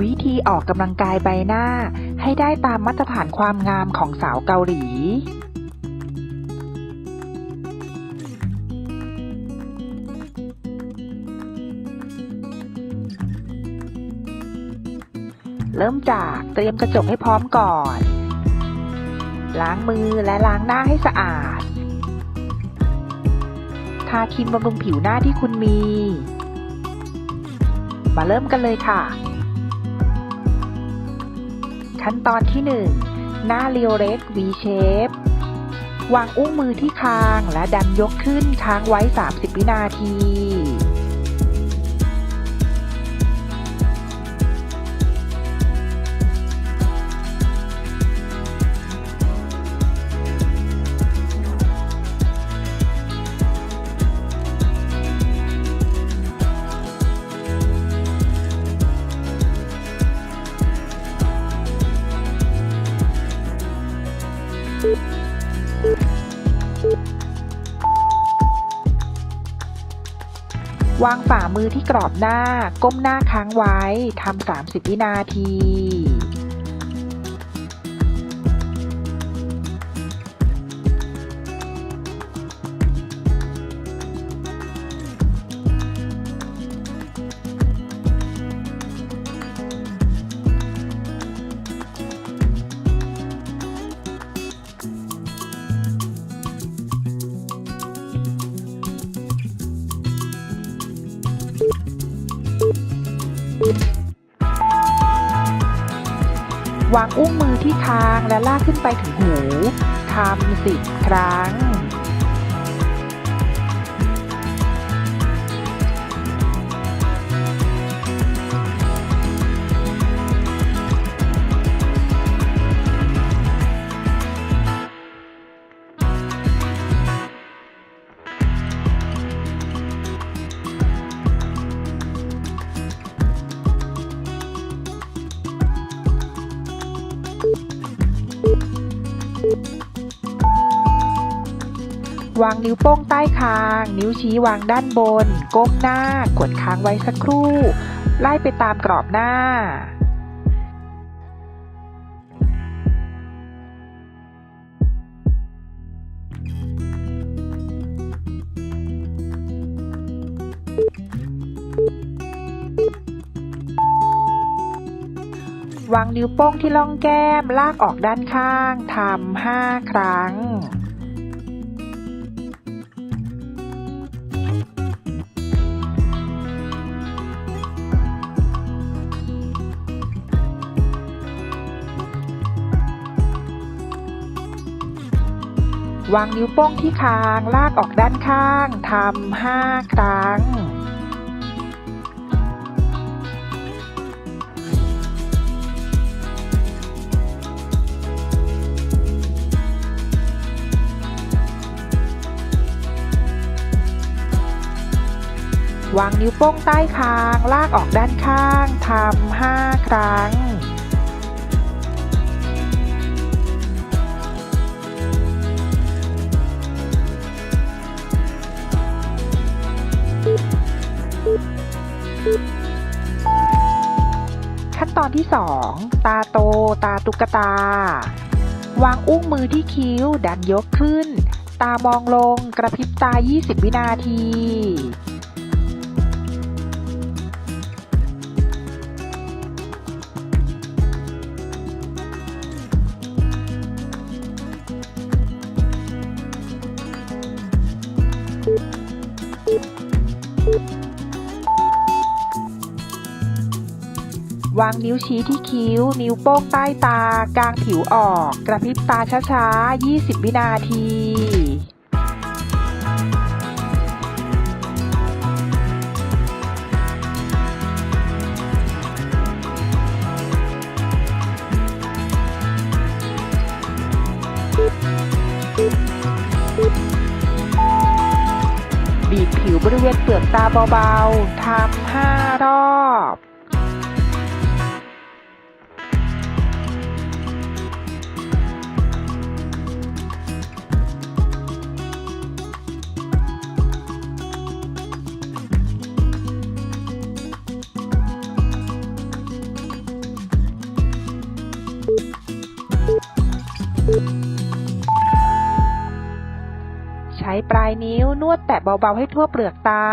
วิธีออกกำลังกายใบหน้า ให้ได้ตามมาตรฐานความงามของสาวเกาหลี เริ่มจากเตรียมกระจกให้พร้อมก่อน ล้างมือและล้างหน้าให้สะอาด ทาครีมบำรุงผิวหน้าที่คุณมี มาเริ่มกันเลยค่ะ ขั้นตอนที่ 1 หน้าเรียวเล็ก V shape วางอุ้งมือที่คางและดันยกขึ้นค้างไว้ 30 วินาที วางฝ่ามือที่กรอบหน้า ก้มหน้าค้างไว้ทำ30 วินาที วางอุ้งมือที่คางและลากขึ้นไปถึงหูทำสิบครั้ง วางนิ้วโป้งใต้คาง นิ้วชี้วางด้านบน ก้มหน้ากดค้างไว้สักครู่ ไล่ไปตามกรอบหน้า วางนิ้วโป้งที่ล่องแก้มลากออกด้านข้างทำห้าครั้ง วางนิ้วโป้งที่คาง ลากออกด้านข้างทำห้าครั้ง วางนิ้วโป้งใต้คาง ลากออกด้านข้างทำห้าครั้ง ที่ 2 ตาโต ตาตุ๊กตา วางอุ้งมือที่คิ้ว ดันยกขึ้น ตามองลงกระพริบตา 20 วินาที วางนิ้วชี้ที่คิ้ว นิ้วโป้งใต้ตากลางผิวออก กระพริบตาช้าๆ 20 วินาทีบีบผิวบริเวณเปลือกตาเบาๆ ทำห้ารอบ ปลายนิ้วนวดแตะเบาๆให้ทั่วเปลือกตา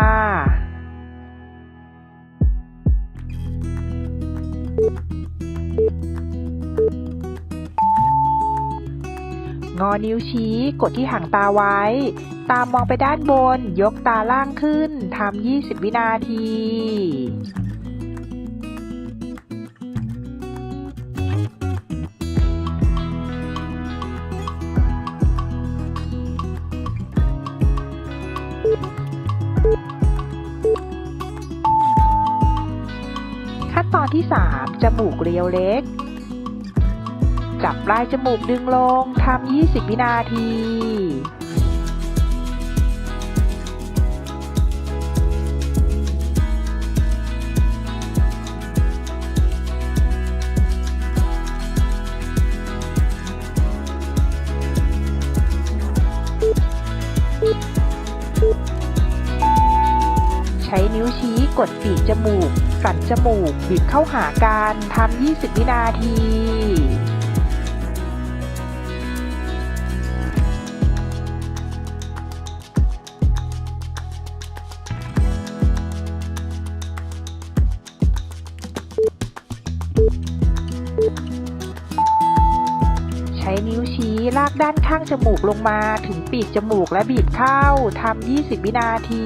งอนิ้วชี้กดที่หางตาไว้ ตามองไปด้านบน ยกตาล่างขึ้น ทำ 20 วินาที ที่ 3 จมูกเรียวเล็ก จับปลายจมูกดึงลงทำ 20 วินาทีใช้นิ้วชี้ กดปีกจมูก สั่นจมูก บีบเข้าหากันทำ 20 วินาทีใช้นิ้วชี้ลากด้านข้างจมูกลงมาถึงปีกจมูกและบีบเข้าทำ 20 วินาที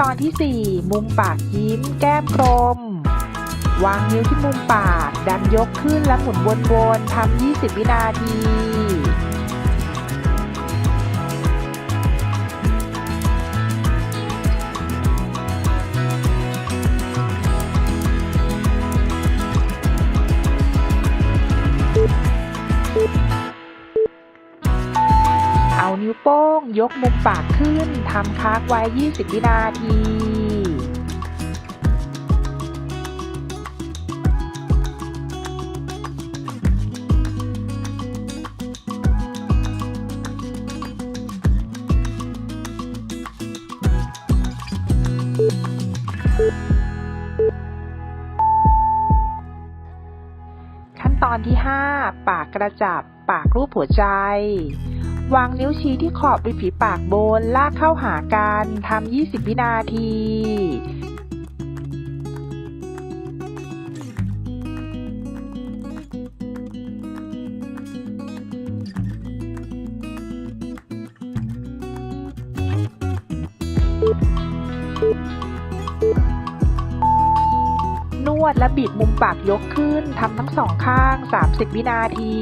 ตอนที่ 4 มุมปากยิ้ม แก้มกลม วางนิ้วที่มุมปาก ดันยกขึ้นและหมุนวนๆทำ 20 วินาที ยกมุมปากขึ้นทำค้างไว้ 20 วินาที ขั้นตอนที่ 5 ปากกระจับ ปากรูปหัวใจ วางนิ้วชี้ที่ขอบริมฝีปากบน ลากเข้าหากันทำ 20 วินาทีนวดและบีบมุมปากยกขึ้นทำทั้งสองข้าง 30 วินาที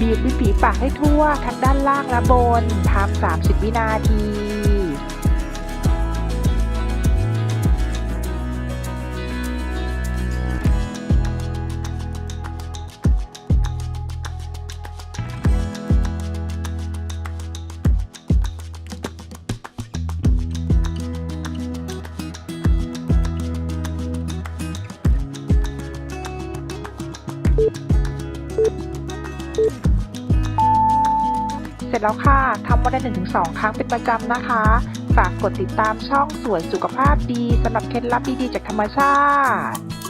บีบริมฝีปากให้ทั่วทั้งด้านล่างและบนทำ30 วินาที ร็จแล้วค่ะทำวันละหนึ่งถึงสองครั้งเป็นประจำนะคะ ฝากกดติดตามช่องสวยสุขภาพดีสำหรับเคล็ดลับดีๆจากธรรมชาติ